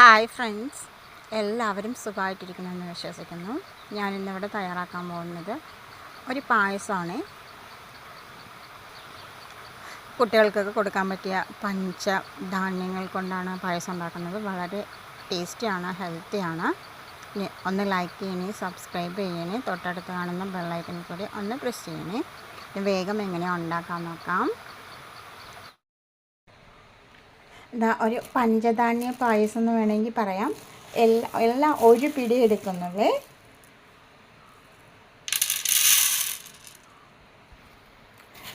Hi friends എല്ലാവരും സുഖമായിട്ടിരിക്കുമെന്ന് വിശ്വസിക്കുന്നു. ഞാൻ ഇന്നിവിടെ തയ്യാറാക്കാൻ പോകുന്നത് ഒരു പായസമാണ്. കുട്ടികൾക്കൊക്കെ കൊടുക്കാൻ പറ്റിയ പഞ്ച ധാന്യങ്ങൾ കൊണ്ടാണ് പായസം ഉണ്ടാക്കുന്നത്. വളരെ ടേസ്റ്റിയാണ് ഹെൽത്തിയാണ്. ഒന്ന് ലൈക്ക് ചെയ്യണേ സബ്സ്ക്രൈബ് ചെയ്യണേ തൊട്ടടുത്ത് കാണുന്ന ബെല്ലൈക്കണിൽ കൂടി ഒന്ന് പ്രസ് ചെയ്യണേ. വേഗം എങ്ങനെയാണ് ഉണ്ടാക്കാൻ നോക്കാം. ഇതാ ഒരു പഞ്ചധാന്യ പായസം എന്ന് വേണമെങ്കിൽ പറയാം. എല്ലാ എല്ലാം ഒരു പിടി എടുക്കുന്നത്.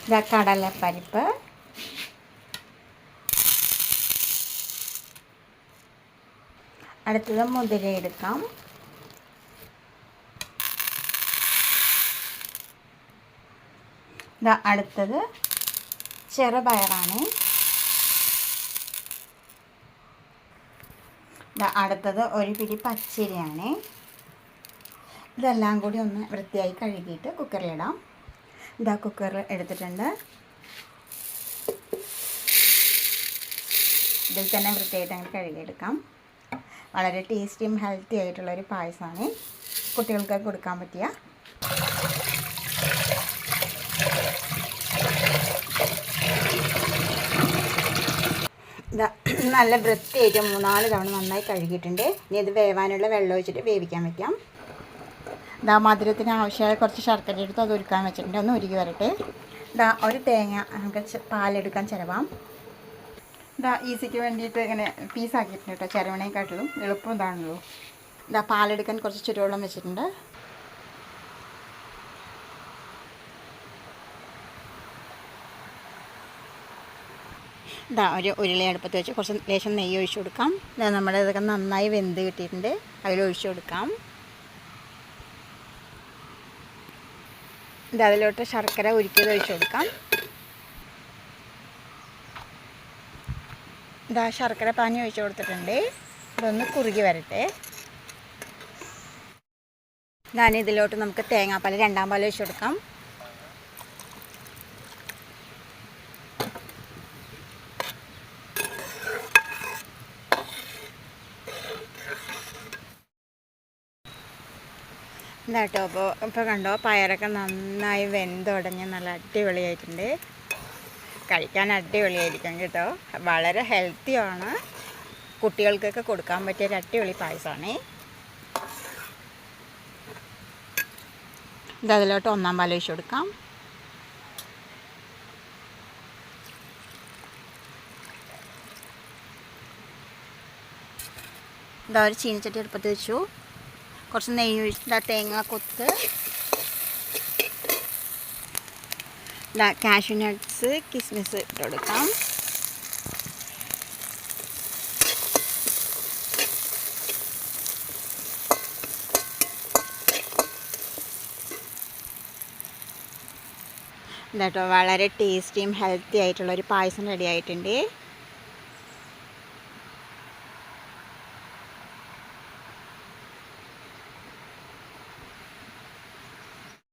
ഇതാ കടലപ്പരിപ്പ്. അടുത്തത് മുതിര എടുക്കാം. അടുത്തത് ചെറുപയറാണ്. അടുത്തത് ഒരു പിടി പച്ചരിയാണ്. ഇതെല്ലാം കൂടി ഒന്ന് വൃത്തിയായി കഴുകിയിട്ട് കുക്കറിലിടാം ഇതാ കുക്കറിൽ എടുത്തിട്ടുണ്ട്. ഇതിൽ തന്നെ വൃത്തിയായിട്ട് അങ്ങനെ കഴുകിയെടുക്കാം. വളരെ ടേസ്റ്റിയും ഹെൽത്തി ആയിട്ടുള്ളൊരു പായസമാണ്. കുട്ടികൾക്ക് കൊടുക്കാൻ പറ്റിയ നല്ല വൃത്തിയായിട്ട് മൂന്നാൽ തവണ നന്നായി കഴുകിയിട്ടുണ്ട്. ഇനി ഇത് വേവാനുള്ള വെള്ളം ഒഴിച്ചിട്ട് വേവിക്കാൻ വയ്ക്കാം ഇതാ മധുരത്തിന് ആവശ്യമായ കുറച്ച് ശർക്കര എടുത്ത് അത് ഒരുക്കാൻ വെച്ചിട്ടുണ്ട്. ഒന്ന് ഉരുകി വരട്ടെ. ഇതാ ഒരു തേങ്ങ നമുക്ക് പാലെടുക്കാൻ ചിലവാം. ഇതാ ഈസിക്ക് വേണ്ടിയിട്ട് ഇങ്ങനെ പീസാക്കിയിട്ടുണ്ട് കേട്ടോ. ചിരവണേക്കാട്ടിലും എളുപ്പം ഇതാണല്ലോ. ഇതാ പാലെടുക്കാൻ കുറച്ച് ചുരുവെള്ളം വെച്ചിട്ടുണ്ട്. ഇതാ ഒരു ഉരുളി അടുപ്പത്ത് വെച്ച് കുറച്ച് ലേശം നെയ്യ് ഒഴിച്ചു കൊടുക്കാം. ഇതാ നമ്മുടെ ഇതൊക്കെ നന്നായി വെന്ത് കിട്ടിയിട്ടുണ്ട്. അതിൽ ഒഴിച്ചു കൊടുക്കാം. ഇത് അതിലോട്ട് ശർക്കര ഉരുക്കിയത് ഒഴിച്ചു കൊടുക്കാം. ഇതാ ശർക്കര പാനി ഒഴിച്ചു കൊടുത്തിട്ടുണ്ട്. ഇതൊന്ന് കുറുകി വരട്ടെ. ഞാൻ ഇതിലോട്ട് നമുക്ക് തേങ്ങാപ്പാൽ രണ്ടാം പാൽ ഒഴിച്ചു കൊടുക്കാം. ഇതാട്ടോ അപ്പോൾ ഇപ്പോൾ കണ്ടോ പയറൊക്കെ നന്നായി വെന്തുടഞ്ഞ് നല്ല അടിപൊളിയായിട്ടുണ്ട്. കഴിക്കാൻ അടിപൊളിയായിരിക്കും കേട്ടോ. വളരെ ഹെൽത്തിയാണ് കുട്ടികൾക്കൊക്കെ കൊടുക്കാൻ പറ്റിയ ഒരു അടിപൊളി പായസമാണ്. ഇത് അതിലോട്ട് ഒന്നാം പാൽ ഒഴിച്ചു കൊടുക്കാം. ഇതാ ഒരു ചീനച്ചട്ടി എടുപ്പത്ത് വെച്ചു. കുറച്ച് നെയ്യ് ഒഴിച്ചിട്ട് തേങ്ങ കൊത്ത് ഇതാ കാഷ്യൂ നട്ട്സ് കിസ്മിസ് ഇട്ട് കൊടുക്കാം. ഇതാട്ടോ വളരെ ടേസ്റ്റിയും ഹെൽത്തി ആയിട്ടുള്ള ഒരു പായസം റെഡി ആയിട്ടുണ്ട്.